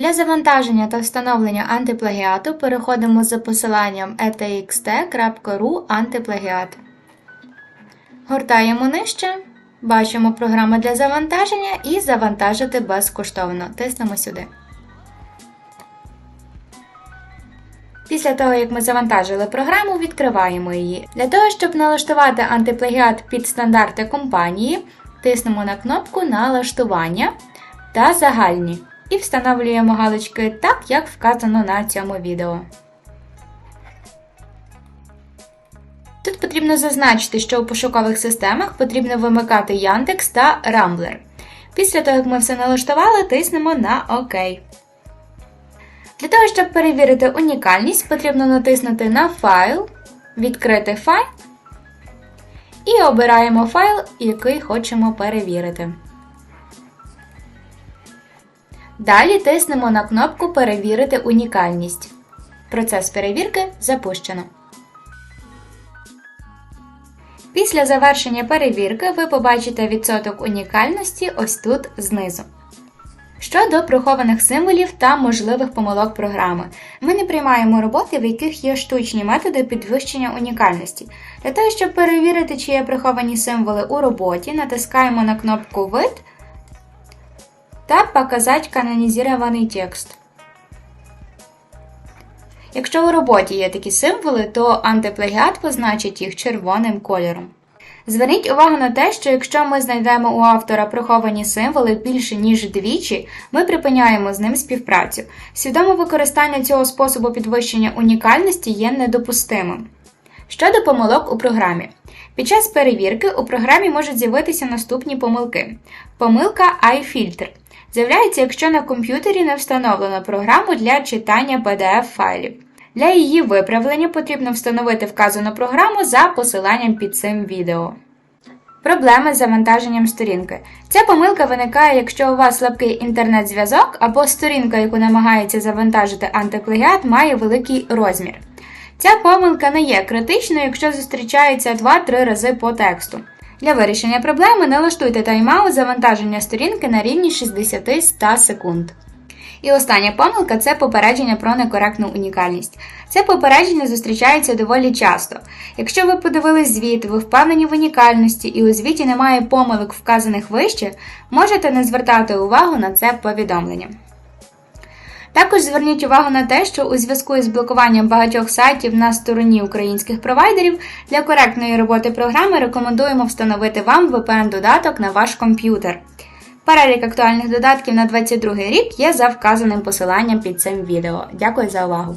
Для завантаження та встановлення антиплагіату переходимо за посиланням etxt.ru антиплагіат. Гортаємо нижче, бачимо програму для завантаження і завантажити безкоштовно. Тиснемо сюди. Після того, як ми завантажили програму, відкриваємо її. Для того, щоб налаштувати антиплагіат під стандарти компанії, тиснемо на кнопку Налаштування та Загальні і встановлюємо галочки так, як вказано на цьому відео. Тут потрібно зазначити, що у пошукових системах потрібно вимикати Яндекс та Rambler. Після того, як ми все налаштували, тиснемо на ОК. Для того, щоб перевірити унікальність, потрібно натиснути на Файл, відкрити файл і обираємо файл, який хочемо перевірити. Далі тиснемо на кнопку Перевірити унікальність. Процес перевірки запущено. Після завершення перевірки ви побачите відсоток унікальності ось тут знизу. Щодо прихованих символів та можливих помилок програми, ми не приймаємо роботи, в яких є штучні методи підвищення унікальності. Для того, щоб перевірити, чи є приховані символи у роботі, натискаємо на кнопку Вид та Показать канонізований текст. Якщо у роботі є такі символи, то антиплагіат позначить їх червоним кольором. Зверніть увагу на те, що якщо ми знайдемо у автора приховані символи більше ніж двічі, ми припиняємо з ним співпрацю. Свідоме використання цього способу підвищення унікальності є недопустимим. Щодо помилок у програмі. Під час перевірки у програмі можуть з'явитися наступні помилки. Помилка iFilter з'являється, якщо на комп'ютері не встановлено програму для читання PDF-файлів. Для її виправлення потрібно встановити вказану програму за посиланням під цим відео. Проблеми з завантаженням сторінки. Ця помилка виникає, якщо у вас слабкий інтернет-зв'язок або сторінка, яку намагається завантажити антиплагіат, має великий розмір. Ця помилка не є критичною, якщо зустрічається 2-3 рази по тексту. Для вирішення проблеми налаштуйте тайм-аут завантаження сторінки на рівні 60-100 секунд. І остання помилка це попередження про некоректну унікальність. Це попередження зустрічається доволі часто. Якщо ви подивились звіт, ви впевнені в унікальності і у звіті немає помилок, вказаних вище, можете не звертати увагу на це повідомлення. Також зверніть увагу на те, що у зв'язку із блокуванням багатьох сайтів на стороні українських провайдерів для коректної роботи програми рекомендуємо встановити вам VPN-додаток на ваш комп'ютер. Перелік актуальних додатків на 2022 рік є за вказаним посиланням під цим відео. Дякую за увагу!